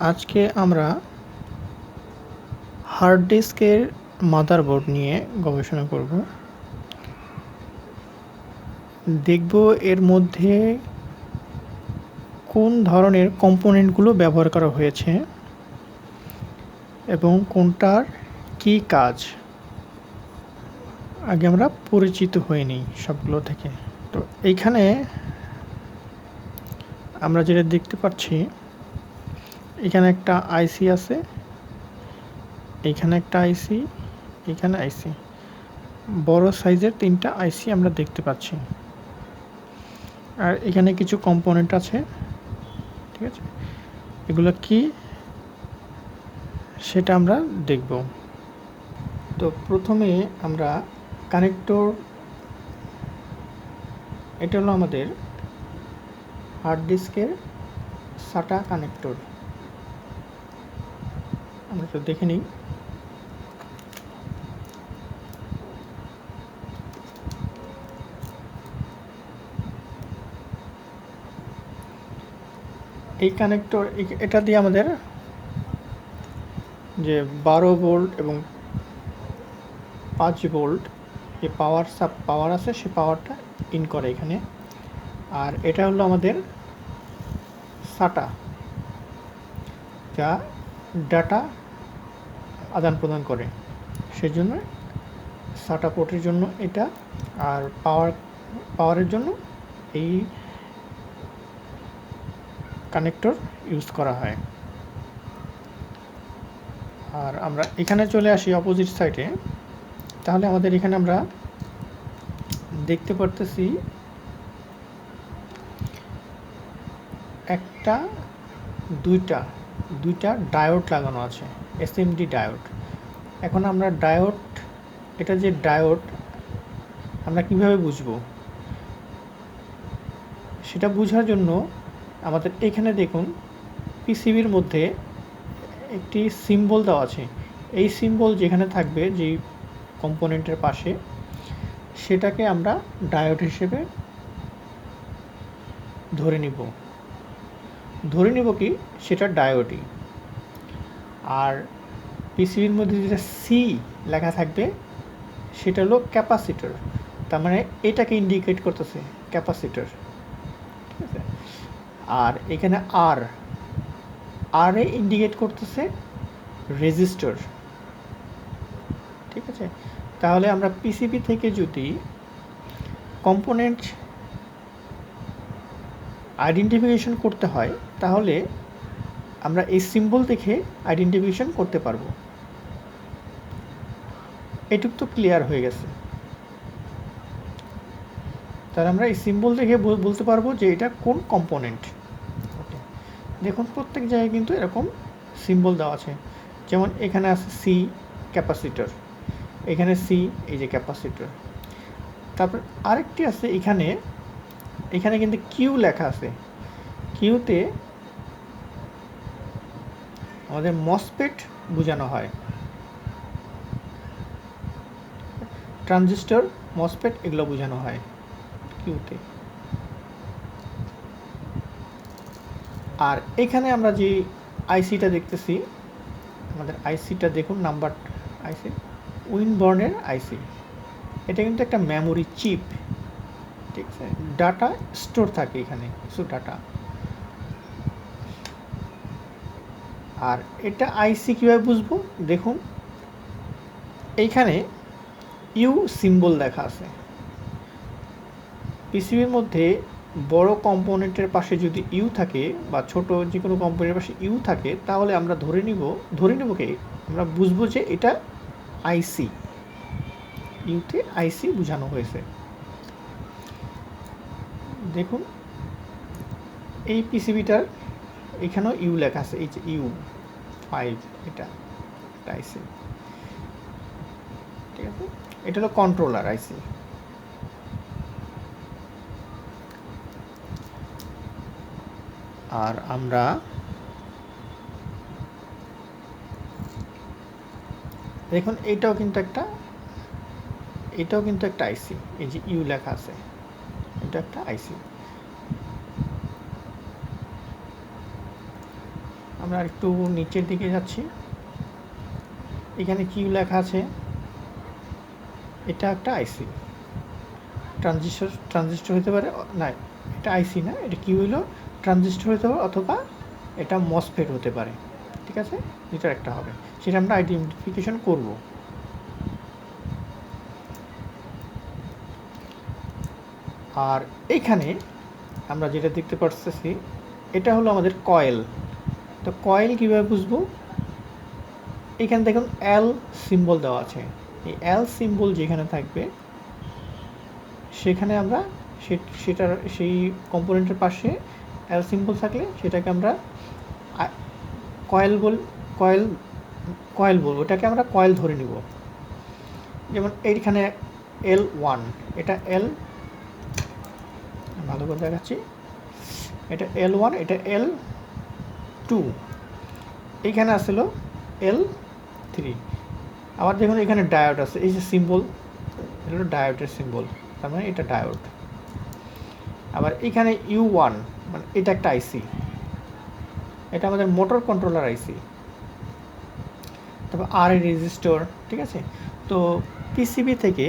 আজকে আমরা হার্ড ডিস্কের মাদারবোর্ড নিয়ে গবেষণা করব। দেখব এর মধ্যে কোন ধরনের কম্পোনেন্টগুলো ব্যবহার করা হয়েছে এবং কোনটার কি কাজ। আগে আমরা পরিচিত হয়ে নিই সবগুলো থেকে। তো এইখানে আমরা যেটা দেখতে পাচ্ছি এখানে একটা আইসি আছে, এখানে একটা আইসি এখানে আইসি বড় সাইজের তিনটা আইসি আমরা দেখতে পাচ্ছি। আর এখানে কিছু কম্পোনেন্ট আছে, ঠিক আছে? এগুলো কি? সেটা আমরা দেখব। তো প্রথমে আমরা কানেক্টর এটা হলো আমাদের হার্ড ডিস্কের সাটা কানেক্টর আমরা একটু দেখে নিই। এই কানেক্টর এটা দিয়ে আমাদের যে বারো ভোল্ট এবং পাঁচ ভোল্ট যে পাওয়ার সাপ পাওয়ার আছে, সে পাওয়ারটা ইন করে এখানে। আর এটা হলো আমাদের সাটা যা ডাটা আদান প্রদান করে। সেজন্য সাটা পোর্টের জন্য এটা আর পাওয়ার পাওয়ারের জন্য এই কানেক্টর ইউজ করা হয়। আর আমরা এখানে চলে আসি অপোজিট সাইডে তাহলে আমাদের এখানে আমরা দেখতে পারতেছি একটা, দুইটা দুইটা ডায়োড লাগানো আছে এসএমডি ডায়োড। এখন আমরা ডায়োড, এটা যে ডায়োড, আমরা কীভাবে বুঝব? সেটা বোঝার জন্য আমাদের এখানে দেখুন, পিসিবির মধ্যে একটি সিম্বল দেওয়া আছে। এই সিম্বল যেখানে থাকবে, যেই কম্পোনেন্টের পাশে, সেটাকে আমরা ডায়োড হিসেবে ধরে নিব। ধরে নিব কি, সেটা ডায়োডই আর পিসিবির মধ্যে যেটা সি লেখা থাকবে, সেটা হলো ক্যাপাসিটর। তার মানে এটাকে ইন্ডিকেট করতেছে ক্যাপাসিটর। ঠিক আছে? আর এখানে আর আর এ ইন্ডিকেট করতেছে রেজিস্টার। ঠিক আছে? তাহলে আমরা পিসিবি থেকে যদি কম্পোনেন্ট আইডেন্টিফিকেশন করতে হয় তাহলে আমরা এই সিম্বল দেখে আইডেন্টিফিকেশন করতে পারব। এটুক তো ক্লিয়ার হয়ে গেছে। তাহলে আমরা এই সিম্বল দেখে বলতে পারব যে এটা কোন কম্পোনেন্ট দেখুন প্রত্যেক জায়গায় কিন্তু এরকম সিম্বল দেওয়া আছে। যেমন এখানে আছে সি ক্যাপাসিটর এখানে সি এই যে ক্যাপাসিটর তারপর আরেকটি আছে এখানে এখানে কিন্তু কিউ লেখা আছে। কিউতে আমাদের মসপেট বোঝানো হয়। ট্রানজিস্টর মসপেট এগুলো বোঝানো হয় কিউতে আর এখানে আমরা যে আইসিটা দেখতেছি, আমাদের আইসিটা দেখুন নাম্বার আইসি উইনবর্নের আইসি এটা কিন্তু একটা মেমোরি চিপ ডাটা স্টোর থাকে এখানে, কিছু ডাটা। আর এটা আইসি কীভাবে বুঝব? দেখুন, এইখানে ইউ সিম্বল দেখা আছে। পিসিবির মধ্যে বড় কম্পোনেন্টের পাশে যদি ইউ থাকে বা ছোট যে কোনো কম্পোনেন্টের পাশে ইউ থাকে, তাহলে আমরা ধরে নিব, ধরে নেব কে? আমরা বুঝব যে এটা আইসি ইউতে আইসি বোঝানো হয়েছে। দেখুন, এই পিসিবিটার এখানেও ইউ লেখা আছে, এই যে ইউ ফাইভ এটা আইসি ঠিক আছে? এটা হলো কন্ট্রোলার আইসি আর আমরা দেখুন এইটাও কিন্তু একটা, এটাও কিন্তু একটা আইসি এই যে ইউ লেখা আছে। এটা একটা আইসি আমরা একটু নিচের দিকে যাচ্ছি। এখানে কিউ লেখা আছে? এটা একটা আইসি ট্রানজিস্টর ট্রানজিস্টর হতে পারে, না, এটা আইসি না, এটা কি হইল? ট্রানজিস্টর হতে পারে অথবা এটা মসফেট হতে পারে। ঠিক আছে? যেটার একটা হবে। সেটা আমরা আইডেন্টিফিকেশন করব। আর এইখানে আমরা যেটা দেখতে পারতেছি, এটা হলো আমাদের কয়েল তো কয়েল কীভাবে বুঝব? এখানে দেখুন এল সিম্বল দেওয়া আছে। এই এল সিম্বল যেখানে থাকবে, সেখানে আমরা সেটার, সেই কম্পোনেন্টের পাশে এল সিম্বল থাকলে সেটাকে আমরা কয়েল বল কয়েল কয়েল বলব। এটাকে আমরা কয়েল ধরে নিব। যেমন এইখানে এল ওয়ান এটা এল ভালো করে দেখাচ্ছি। এটা এল ওয়ান এটা এল টু এইখানে আসলো এল থ্রি আবার দেখুন এখানে ডায়োড আছে। এই যে সিম্বল এটা হলো ডায়োডের সিম্বল তার মানে এটা ডায়োড আবার এখানে ইউ ওয়ান মানে এটা একটা আইসি এটা আমাদের মোটর কন্ট্রোলার আইসি তারপর আর রেজিস্টর ঠিক আছে? তো পিসিবি থেকে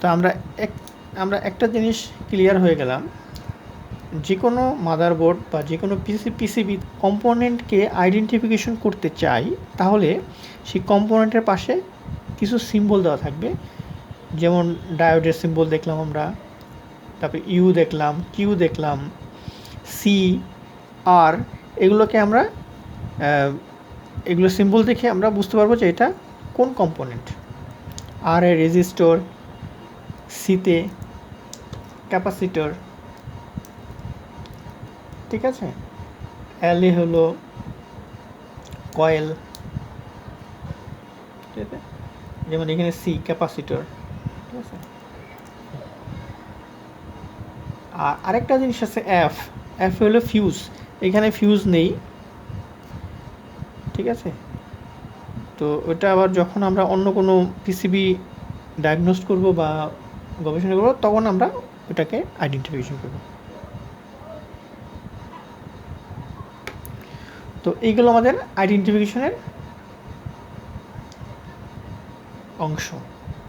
তো আমরা এক আমরা একটা জিনিস ক্লিয়ার হয়ে গেলাম। যে কোনো মাদারবোর্ড বা যে কোনো পিসি পিসিবি কম্পোনেন্টকে আইডেন্টিফিকেশন করতে চাই, তাহলে সেই কম্পোনেন্টের পাশে কিছু সিম্বল দেওয়া থাকবে। যেমন ডায়োডের সিম্বল দেখলাম আমরা, তারপরে ইউ দেখলাম কিউ দেখলাম সি আর এগুলোকে আমরা এগুলো সিম্বল দেখে আমরা বুঝতে পারব যে এটা কোন কম্পোনেন্ট আর এ রেজিস্টর সিতে ক্যাপাসিটর। ঠিক আছে? এ হলো কয়েল। ঠিক আছে? যেমন এখানে সি ক্যাপাসিটর। ঠিক আছে? আর আরেকটা জিনিস আছে এফ এফ হলো ফিউজ এখানে ফিউজ নেই। ঠিক আছে? তো ওটা আবার যখন আমরা অন্য কোনো পিসিবি ডায়াগনোস করব বা গবেষণা করব, তখন আমরা ওটাকে আইডেন্টিফিকেশন করব। তো এইগুলো আমাদের আইডেন্টিফিকেশনের অংশ।